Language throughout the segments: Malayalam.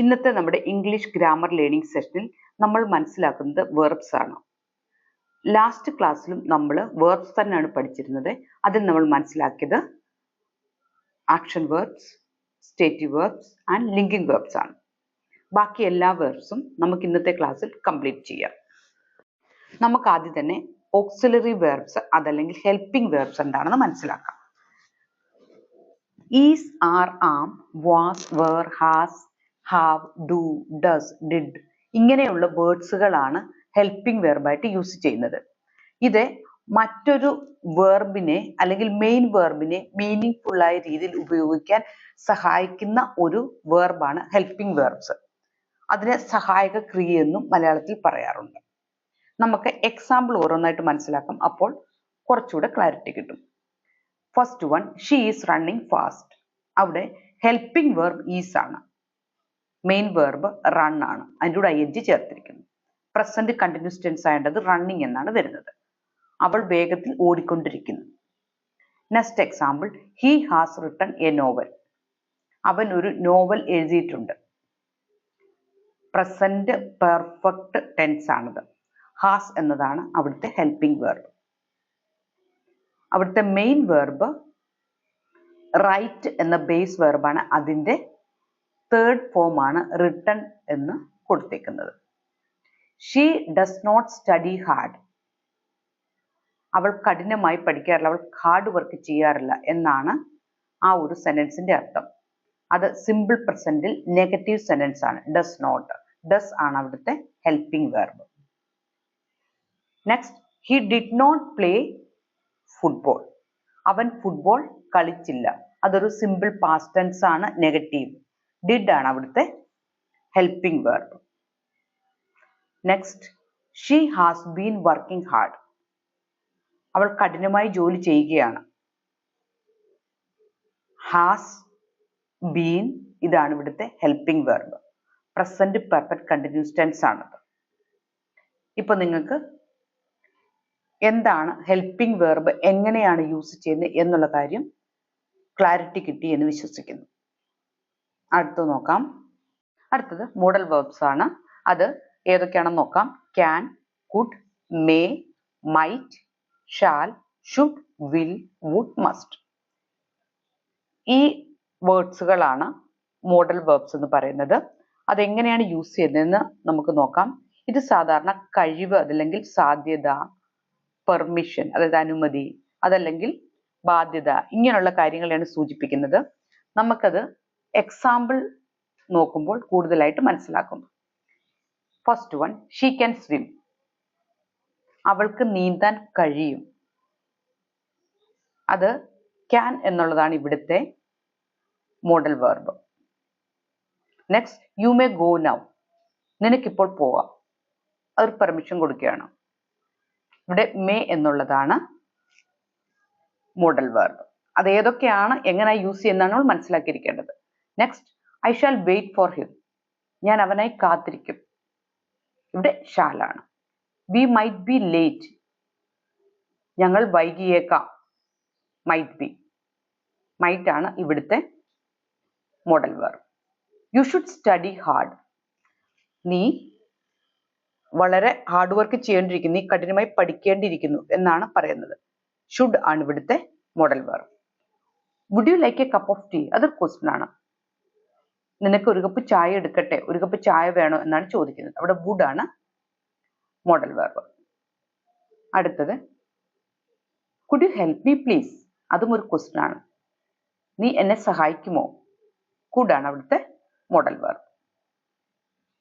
ഇന്നത്തെ നമ്മുടെ ഇംഗ്ലീഷ് ഗ്രാമർ ലേണിംഗ് സെഷനിൽ നമ്മൾ മനസ്സിലാക്കുന്നത് വേർബ്സ് ആണ്. ലാസ്റ്റ് ക്ലാസ്സിലും നമ്മൾ വേർബ്സ് തന്നെയാണ് പഠിച്ചിരുന്നത്. അതിൽ നമ്മൾ മനസ്സിലാക്കിയത് action verbs stative verbs and linking verbs ആണ്. ബാക്കി എല്ലാ വേർബ്സും നമുക്ക് ഇന്നത്തെ ക്ലാസ്സിൽ കംപ്ലീറ്റ് ചെയ്യാം. നമുക്ക് ആദ്യം തന്നെ ഓക്സിലറി വേർബ്സ് അതല്ലെങ്കിൽ ഹെൽപ്പിംഗ് വേർബ്സ് എന്താണെന്ന് മനസ്സിലാക്കാം. Is are am was were has have do does did ഇങ്ങനെയുള്ള വേർഡ്സുകളാണ് ഹെൽപ്പിംഗ് വെർബായിട്ട് യൂസ് ചെയ്യുന്നത്. ഇത് മറ്റൊരു വേർബിനെ അല്ലെങ്കിൽ മെയിൻ വേർബിനെ മീനിങ് ഫുള്ളായ രീതിയിൽ ഉപയോഗിക്കാൻ സഹായിക്കുന്ന ഒരു വേർബാണ് ഹെൽപ്പിംഗ് വേർബ്സ് അതിനെ സഹായക ക്രിയ എന്നും മലയാളത്തിൽ പറയാറുണ്ട്. നമുക്ക് എക്സാമ്പിൾ ഓരോന്നായിട്ട് മനസ്സിലാക്കാം. അപ്പോൾ കുറച്ചുകൂടെ ക്ലാരിറ്റി കിട്ടും. First one she is running fast അവിടെ ഹെൽപ്പിംഗ് വേർബ് ഈസ് ആണ്. മെയിൻ വേർബ് റൺ ആണ്. അതിന്റെ കൂടെ ഐ എൻ ജി ചേർത്തിരിക്കുന്നു. പ്രസന്റ് കണ്ടിന്യൂസ് ടെൻസ് ആയേണ്ടത് റണ്ണിങ് എന്നാണ് വരുന്നത്. അവൾ വേഗത്തിൽ ഓടിക്കൊണ്ടിരിക്കുന്നു. Next example he has written a novel അവൻ ഒരു നോവൽ എഴുതിയിട്ടുണ്ട്. പ്രസന്റ് പെർഫെക്റ്റ് ടെൻസ് ആണത്. ഹാസ് എന്നതാണ് അവിടുത്തെ ഹെൽപ്പിംഗ് വേർബ് അവിടുത്തെ മെയിൻ വേർബ് റൈറ്റ് എന്ന ബേസ് വേർബാണ് അതിന്റെ തേർഡ് ഫോമാണ് റിട്ടൺ എന്ന് കൊടുത്തേക്കുന്നത്. She does not study hard അവൾ കഠിനമായി പഠിക്കാറില്ല അവൾ ഹാർഡ് വർക്ക് ചെയ്യാറില്ല എന്നാണ് ആ ഒരു സെന്റൻസിന്റെ അർത്ഥം. അത് സിമ്പിൾ പ്രസന്റിൽ നെഗറ്റീവ് സെന്റൻസ് ആണ് ഡസ് നോട്ട് ഡസ് ആണ് അവിടുത്തെ helping verb next he did not play football അവൻ ഫുട്ബോൾ കളിച്ചില്ല. അതൊരു സിമ്പിൾ പാസ്റ്റ് ടെൻസ് ആണ് നെഗറ്റീവ് ഡിഡ് ആണ് അവിടുത്തെ helping verb next she has been working hard അവൾ കഠിനമായി ജോലി ചെയ്യുകയാണ്. ഹാസ് ബീൻ ഇതാണ് ഇവിടുത്തെ helping verb present perfect continuous tense ആണത് ഇപ്പൊ നിങ്ങൾക്ക് എന്താണ് ഹെൽപ്പിംഗ് വേർബ് എങ്ങനെയാണ് യൂസ് ചെയ്യുന്നത് എന്നുള്ള കാര്യം ക്ലാരിറ്റി കിട്ടി എന്ന് വിശ്വസിക്കുന്നു. അടുത്ത് നോക്കാം. അടുത്തത് മോഡൽ വേർബ്സ് ആണ്. അത് ഏതൊക്കെയാണെന്ന് നോക്കാം. Can could may might shall should will would must ഈ വേർഡ്സുകളാണ് മോഡൽ വേർബ്സ് എന്ന് പറയുന്നത്. അതെങ്ങനെയാണ് യൂസ് ചെയ്യുന്നതെന്ന് നമുക്ക് നോക്കാം. ഇത് സാധാരണ കഴിവ് അതല്ലെങ്കിൽ സാധ്യത പെർമിഷൻ അതായത് അനുമതി അതല്ലെങ്കിൽ ബാധ്യത ഇങ്ങനെയുള്ള കാര്യങ്ങളെയാണ് സൂചിപ്പിക്കുന്നത്. നമുക്കത് എക്സാമ്പിൾ നോക്കുമ്പോൾ കൂടുതലായിട്ട് മനസ്സിലാക്കും first one she can swim അവൾക്ക് നീന്താൻ കഴിയും. അത് ക്യാൻ എന്നുള്ളതാണ് ഇവിടുത്തെ modal verb next you may go now നിനക്കിപ്പോൾ പോവാം. അവർ പെർമിഷൻ കൊടുക്കുകയാണ്. ഇവിടെ മേ എന്നുള്ളതാണ് മോഡൽ വേർബ് അത് ഏതൊക്കെയാണ് എങ്ങനെ യൂസ് ചെയ്യുന്നതാണ് നമ്മൾ മനസ്സിലാക്കിയിരിക്കേണ്ടത്. Next I shall wait for him ഞാൻ അവനായി കാത്തിരിക്കും. ഇവിടെ ഷാലാണ് വി മൈറ്റ് ബി ലേറ്റ് ഞങ്ങൾ വൈകിയേക്കാം. മൈറ്റ് ബി മൈറ്റ് ആണ് ഇവിടുത്തെ modal verb you should study hard നീ വളരെ ഹാർഡ് വർക്ക് ചെയ്യേണ്ടിയിരിക്കുന്നു. നീ കഠിനമായി പഠിക്കേണ്ടിയിരിക്കുന്നു എന്നാണ് പറയുന്നത്. ഷുഡ് ആണ് ഇവിടുത്തെ modal verb would you like a cup of tea അതൊരു ക്വസ്റ്റ്യൻ ആണ്. നിനക്ക് ഒരു കപ്പ് ചായ എടുക്കട്ടെ ഒരു കപ്പ് ചായ വേണോ എന്നാണ് ചോദിക്കുന്നത്. അവിടെ വുഡ് ആണ് മോഡൽ വേർബ് അടുത്തത് could you help me please അതും ഒരു ക്വസ്റ്റൻ ആണ്. നീ എന്നെ സഹായിക്കുമോ? കൂടാണ് അവിടുത്തെ modal verb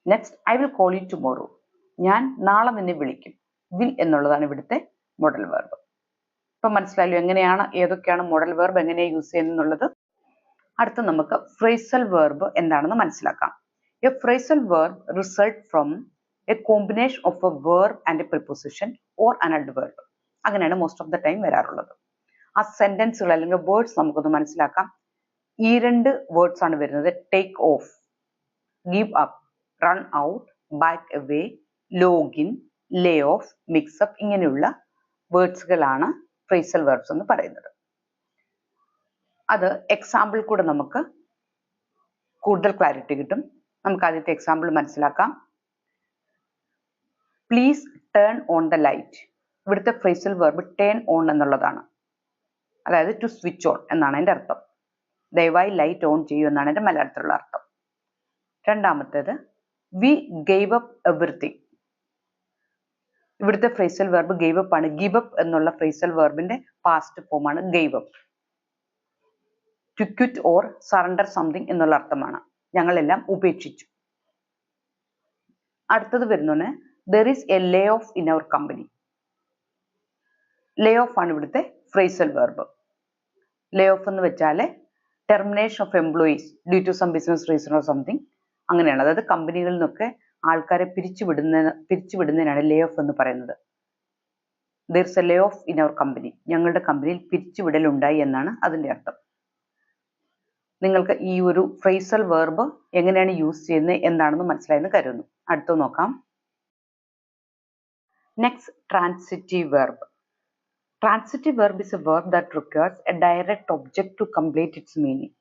next I will call you tomorrow ഞാൻ നാളെ നിന്നെ വിളിക്കും. വിൽ എന്നുള്ളതാണ് ഇവിടുത്തെ മോഡൽ വേർബ് ഇപ്പൊ മനസ്സിലായല്ലോ എങ്ങനെയാണ് ഏതൊക്കെയാണ് മോഡൽ വേർബ് എങ്ങനെയാണ് യൂസ് ചെയ്യുന്നത് അടുത്ത നമുക്ക് ഫ്രേസൽ വേർബ് എന്താണെന്ന് മനസ്സിലാക്കാം. A phrasal verb result from a combination of a verb and a preposition or an verb അങ്ങനെയാണ് മോസ്റ്റ് ഓഫ് ദ ടൈം വരാറുള്ളത്. ആ സെന്റൻസുകൾ അല്ലെങ്കിൽ വേർഡ്സ് നമുക്കൊന്ന് മനസ്സിലാക്കാം. ഈ രണ്ട് വേർഡ്സ് ആണ് വരുന്നത്. Take off give up run out back away log in lay off mix up ഇങ്ങനെയുള്ള വേർഡ്സുകളാണ് ഫ്രേസൽ വേർബ്സ് എന്ന് പറയുന്നത്. അത് എക്സാമ്പിൾ കൂടെ നമുക്ക് കൂടുതൽ ക്ലാരിറ്റി കിട്ടും. നമുക്ക് ആദ്യത്തെ എക്സാമ്പിൾ മനസ്സിലാക്കാം. Please turn on the light ഇവിടുത്തെ ഫ്രേസൽ വെർബ് ടേൺ ഓൺ എന്നുള്ളതാണ്. അതായത് ടു സ്വിച്ച് ഓൺ എന്നാണ് എന്റെ അർത്ഥം. ദയവായി ലൈറ്റ് ഓൺ ചെയ്യൂ എന്നാണ് എന്റെ മലയാളത്തിലുള്ള അർത്ഥം. രണ്ടാമത്തേത് വി ഗെയ്വ് അപ്പ് എവറിത്തിങ് ഇവിടുത്തെ ഫ്രേസൽ വെർബ് ഗെയ്വ് അപ്പ് ആണ്. ഗിവ് അപ്പ് എന്നുള്ള ഫ്രേസൽ വെർബിന്റെ പാസ്റ്റ് ഫോം ആണ് gave up to quit or surrender something എന്നുള്ള അർത്ഥമാണ്. ഞങ്ങളെല്ലാം ഉപേക്ഷിച്ചു. അടുത്തത് വരുന്നതാണ് there is a lay off in our company lay off ആണ് ഇവിടുത്തെ ഫ്രേസൽ വെർബ് ലേ ഓഫ് എന്ന് വെച്ചാൽ termination of employees due to some business reason or something അങ്ങനെയാണ്. അതായത് കമ്പനികളിൽ നിന്നൊക്കെ ആൾക്കാരെ പിരിച്ചുവിടുന്ന പിരിച്ചുവിടുന്നതിനാണ് ലേ ഓഫ് എന്ന് പറയുന്നത്. There's a lay off in our company ഞങ്ങളുടെ കമ്പനിയിൽ പിരിച്ചുവിടലുണ്ടായി എന്നാണ് അതിന്റെ അർത്ഥം. നിങ്ങൾക്ക് ഈ ഒരു ഫ്രേസൽ വേർബ് എങ്ങനെയാണ് യൂസ് ചെയ്യുന്നത് എന്താണെന്ന് മനസ്സിലായെന്ന് കരുതുന്നു. അടുത്ത നോക്കാം. Next transitive verb transitive verb is a verb that requires a direct object to complete its meaning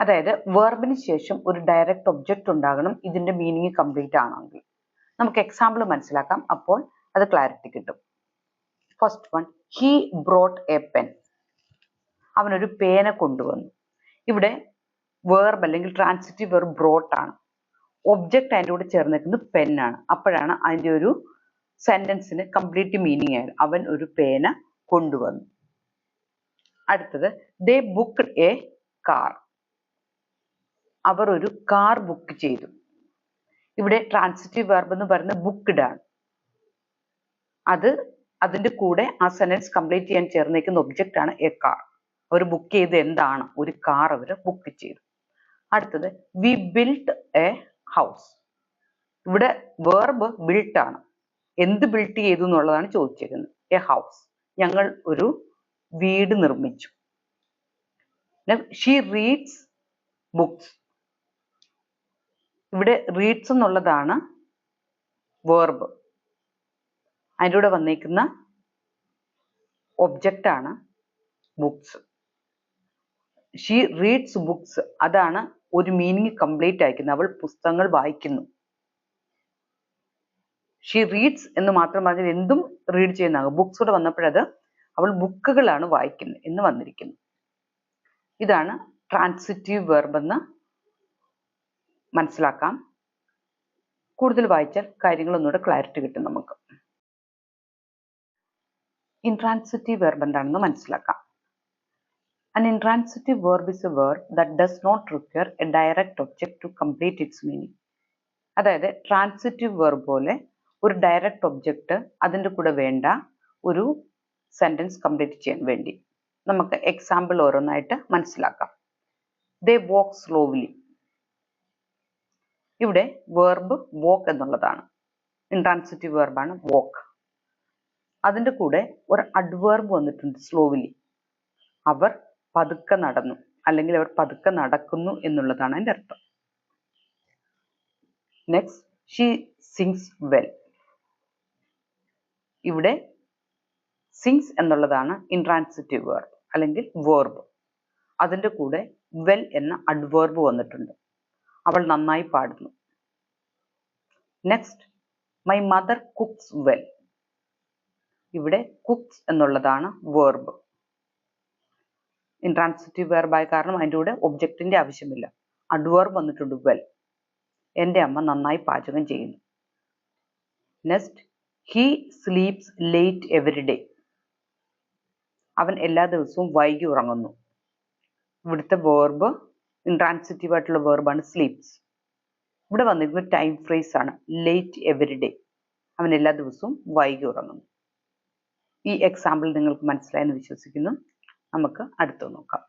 അതായത് വേർബിന് ശേഷം ഒരു ഡയറക്റ്റ് ഒബ്ജക്റ്റ് ഉണ്ടാകണം ഇതിന്റെ മീനിങ് കംപ്ലീറ്റ് ആണെങ്കിൽ. നമുക്ക് എക്സാമ്പിൾ മനസ്സിലാക്കാം. അപ്പോൾ അത് ക്ലാരിറ്റി കിട്ടും. First one he brought a pen അവനൊരു പേന കൊണ്ടുവന്നു. ഇവിടെ വേർബ് അല്ലെങ്കിൽ ട്രാൻസിറ്റീവ് വെർബ് ബ്രോട്ട് ആണ്. ഒബ്ജക്റ്റ് അതിന്റെ കൂടെ ചേർന്നിരിക്കുന്നത് പെന്നാണ് അപ്പോഴാണ് അതിന്റെ ഒരു സെന്റൻസിന് കംപ്ലീറ്റ് മീനിങ് ആയത്. അവൻ ഒരു പേന കൊണ്ടുവന്നു. അടുത്തത് ദേ ബുക്ക് എ കാർ അവർ ഒരു കാർ ബുക്ക് ചെയ്തു. ഇവിടെ ട്രാൻസിറ്റീവ് വെർബ് എന്ന് പറയുന്നത് ബുക്ക്ഡ് ആണ്. അത് അതിന്റെ കൂടെ ആ സെന്റൻസ് കംപ്ലീറ്റ് ചെയ്യാൻ ചേർന്നേക്കുന്ന ഒബ്ജക്റ്റ് ആണ് എ കാർ അവർ ബുക്ക് ചെയ്ത് എന്താണ്? ഒരു കാർ അവർ ബുക്ക് ചെയ്തു. അടുത്തത് വി ബിൽട്ട് എ ഹൗസ് ഇവിടെ വേർബ് ബിൽട്ട് ആണ്. എന്ത് ബിൽട്ട് ചെയ്തു എന്നുള്ളതാണ് ചോദിച്ചിരിക്കുന്നത്. എ ഹൗസ് ഞങ്ങൾ ഒരു വീട് നിർമ്മിച്ചു. ഷീ റീഡ്സ് ബുക്സ് ഇവിടെ റീഡ്സ് എന്നുള്ളതാണ് വേർബ് അതിന്റെ കൂടെ വന്നേക്കുന്ന ഒബ്ജക്റ്റ് ആണ് ബുക്സ് ഷീ റീഡ്സ് ബുക്സ് അതാണ് ഒരു മീനിങ് കംപ്ലീറ്റ് ആയിരിക്കുന്നത് അവൾ പുസ്തകങ്ങൾ വായിക്കുന്നു. ഷീ റീഡ്സ് എന്ന് മാത്രം പറഞ്ഞാൽ എന്തും റീഡ് ചെയ്യുന്നതാണ് ബുക്സ് കൂടെ വന്നപ്പോഴത് അവൾ ബുക്കുകളാണ് വായിക്കുന്നത് എന്ന് വന്നിരിക്കുന്നു. ഇതാണ് ട്രാൻസിറ്റീവ് വെർബ് എന്ന് മനസ്സിലാക്കാം. കൂടുതൽ വായിച്ചാൽ കാര്യങ്ങൾ ഒന്നുകൂടെ ക്ലാരിറ്റി കിട്ടും നമുക്ക്. ഇൻട്രാൻസിറ്റീവ് വെർബ് എന്താണെന്ന് മനസ്സിലാക്കാം. An intransitive verb is a verb that does not require a direct object to complete its meaning. അതായത് ട്രാൻസിറ്റീവ് വെർബ് പോലെ ഒരു ഡയറക്റ്റ് ഒബ്ജക്റ്റ് അതിന്റെ കൂടെ വേണ്ട ഒരു സെന്റൻസ് കംപ്ലീറ്റ് ചെയ്യാൻ വേണ്ടി. നമുക്ക് എക്സാമ്പിൾ ഓരോന്നായിട്ട് മനസ്സിലാക്കാം. ദേ വോക്ക് സ്ലോവ്ലി ഇവിടെ വേർബ് വോക്ക് എന്നുള്ളതാണ്. ഇൻട്രാൻസിറ്റീവ് വേർബാണ് വോക്ക് അതിന്റെ കൂടെ ഒരു അഡ്വേർബ് വന്നിട്ടുണ്ട് സ്ലോവിലി അവർ പതുക്കെ നടന്നു. അല്ലെങ്കിൽ അവർ പതുക്കെ നടക്കുന്നു എന്നുള്ളതാണ് അതിന്റെ അർത്ഥം. നെക്സ്റ്റ് ഷീ സിങ്സ് വെൽ ഇവിടെ സിങ്സ് എന്നുള്ളതാണ് ഇൻട്രാൻസിറ്റീവ് വേർബ് അല്ലെങ്കിൽ വേർബ് അതിന്റെ കൂടെ വെൽ എന്ന അഡ്വേർബ് വന്നിട്ടുണ്ട്. അവൾ നന്നായി പാടുന്നു. Next my mother cooks well ഇവിടെ കുക്സ് എന്നുള്ളതാണ് വേർബ് ഇൻട്രാൻസിറ്റീവ് വെർബായ കാരണം അതിന്റെ കൂടെ ഒബ്ജക്റ്റിന്റെ ആവശ്യമില്ല. അഡ്വേർബ് വന്നിട്ടുണ്ട് വെൽ എന്റെ അമ്മ നന്നായി പാചകം ചെയ്യുന്നു. Next he sleeps late every day അവൻ എല്ലാ ദിവസവും വൈകി ഉറങ്ങുന്നു. ഇവിടുത്തെ വേർബ് ഇൻട്രാൻസിറ്റീവ് ആയിട്ടുള്ള വേർബാണ് സ്ലീപ്സ് ഇവിടെ വന്നിരിക്കുന്നത് ടൈം ഫ്രേസ് ആണ് ലേറ്റ് എവറി ഡേ അവൻ എല്ലാ ദിവസവും വൈകി ഉറങ്ങുന്നു. ഈ എക്സാമ്പിൾ നിങ്ങൾക്ക് മനസ്സിലായെന്ന് വിശ്വസിക്കുന്നു. നമുക്ക് അടുത്ത നോക്കാം.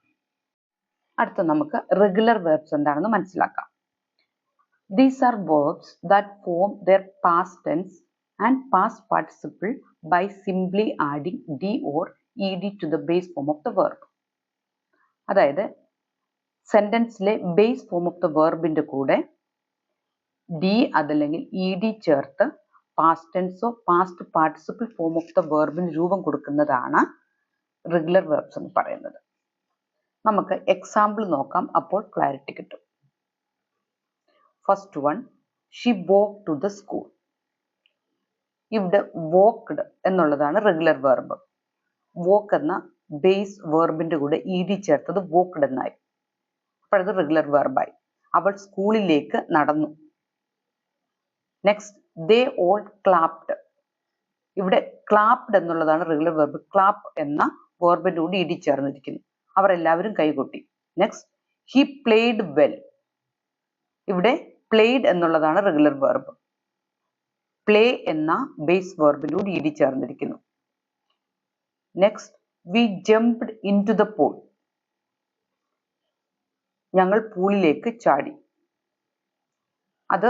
അടുത്ത നമുക്ക് റെഗുലർ വേർബ്സ് എന്താണെന്ന് മനസ്സിലാക്കാം. These are verbs that form their past tense and past participle by simply adding D or E D to the base form of the verb അതായത് സെന്റൻസിലെ ബേസ് ഫോം ഓഫ് ദ വേർബിന്റെ കൂടെ ഡി അതല്ലെങ്കിൽ ഇ ഡി ചേർത്ത് past ടെൻസോ past participle form of the വേർബിന് രൂപം കൊടുക്കുന്നതാണ് റെഗുലർ വെർബ്സ് എന്ന് പറയുന്നത്. നമുക്ക് എക്സാമ്പിൾ നോക്കാം അപ്പോൾ ക്ലാരിറ്റി കിട്ടും. First one she walk to the school ഇവിടെ വോക്ക്ഡ് എന്നുള്ളതാണ് റെഗുലർ വേർബ് വോക്ക് എന്ന ബേസ് വേർബിന്റെ കൂടെ ഇ ഡി ചേർത്തത് വോക്ക്ഡ് എന്നായി. അപ്പോഴത് റെഗുലർ വേർബായി അവൾ സ്കൂളിലേക്ക് നടന്നു. നെക്സ്റ്റ് ദേ ഓൾ ക്ലാപ്ഡ് ഇവിടെ ക്ലാപ്ഡ് എന്നുള്ളതാണ് റെഗുലർ വെർബ് ക്ലാപ്പ് എന്ന വെർബിന്റെ കൂടി ഇടി ചേർന്നിരിക്കുന്നു. അവർ എല്ലാവരും കൈകൊട്ടി. നെക്സ്റ്റ് ഹി പ്ലേഡ് വെൽ ഇവിടെ പ്ലേഡ് എന്നുള്ളതാണ് റെഗുലർ വെർബ് പ്ലേ എന്ന ബേസ് വെർബിന്റെ ഇടിച്ചേർന്നിരിക്കുന്നു ഇടി ചേർന്നിരിക്കുന്നു. Next we jumped into the pool ഞങ്ങൾ പൂളിലേക്ക് ചാടി. അത്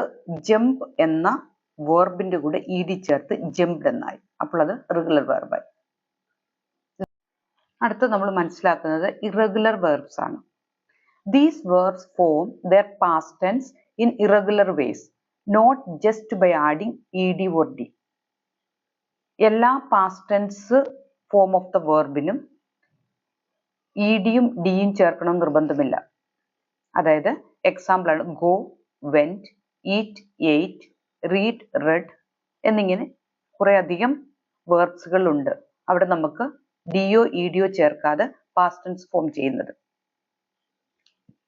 ജമ്പ് എന്ന വേർബിന്റെ കൂടെ ഇ ഡി ചേർത്ത് ജംപ്ഡ് എന്നായി. അപ്പോൾ അത് റെഗുലർ വെർബായി അടുത്ത നമ്മൾ മനസ്സിലാക്കുന്നത് ഇറഗുലർ വെർബ്സ് ആണ്. These verbs form their past tense in irregular ways not just by adding E D or D എല്ലാ past tense form of the വേർബിനും E ഡിയും ഡിയും ചേർക്കണം നിർബന്ധമില്ല. അതായത് എക്സാമ്പിൾ ആണ് go went eat ate read read എന്നിങ്ങനെ കുറെ അധികം വേർബ്സുകളുണ്ട് അവിടെ നമുക്ക് ഡിയോ ഇഡിയോ ചേർക്കാതെ പാസ്റ്റ് ടെൻസ് ഫോം ചെയ്യുന്നത്.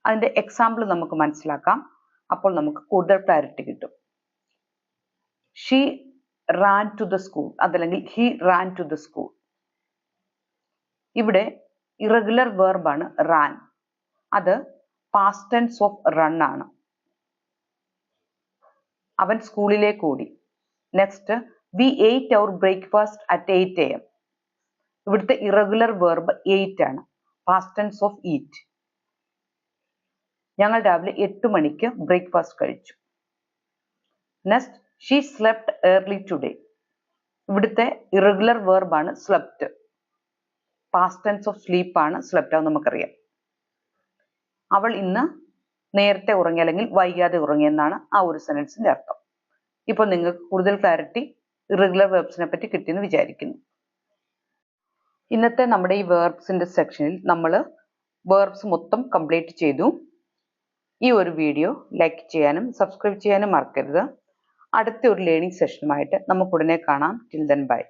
അതിന്റെ എക്സാമ്പിൾ നമുക്ക് മനസ്സിലാക്കാം. അപ്പോൾ നമുക്ക് കൂടുതൽ ക്ലാരിറ്റി കിട്ടും. She ran to the school അതല്ലെങ്കിൽ he ran to the school ഇവിടെ ഇറഗുലർ വേർബാണ് റാൻ അത് പാസ്റ്റ് ടെൻസ് ഓഫ് റൺ ആണ്. അവൻ സ്കൂളിലേക്ക് ഓടി. Next we ate our breakfast at eight A M ഇവിടുത്തെ ഇറഗുലർ വേർബ് എയ്റ്റ് ആണ്. പാസ്റ്റ് ടെൻസ് ഓഫ് ഈറ്റ് ഞങ്ങൾ രാവിലെ എട്ട് മണിക്ക് ബ്രേക്ക്ഫാസ്റ്റ് കഴിച്ചു. Next she slept early today ഇവിടുത്തെ irregular വേർബാണ് slept past tense of sleep ആണ് സ്ലെപ്റ്റ് എന്ന് നമുക്കറിയാം. അവൾ ഇന്ന് നേരത്തെ ഉറങ്ങി അല്ലെങ്കിൽ വൈകാതെ ഉറങ്ങി എന്നാണ് ആ ഒരു സെന്റൻസിന്റെ അർത്ഥം. ഇപ്പൊ നിങ്ങൾക്ക് കൂടുതൽ ക്ലാരിറ്റി ഇറഗുലർ വേർബ്സിനെ പറ്റി കിട്ടിയെന്ന് വിചാരിക്കുന്നു. ഇന്നത്തെ നമ്മുടെ ഈ വേർബ്സിന്റെ സെക്ഷനിൽ നമ്മൾ വേർബ്സ് മൊത്തം കംപ്ലീറ്റ് ചെയ്തു. ഈ ഒരു വീഡിയോ ലൈക്ക് ചെയ്യാനും സബ്സ്ക്രൈബ് ചെയ്യാനും മറക്കരുത്. അടുത്ത ഒരു ലേണിംഗ് സെഷനുമായിട്ട് നമുക്ക് ഉടനെ കാണാം. Till then bye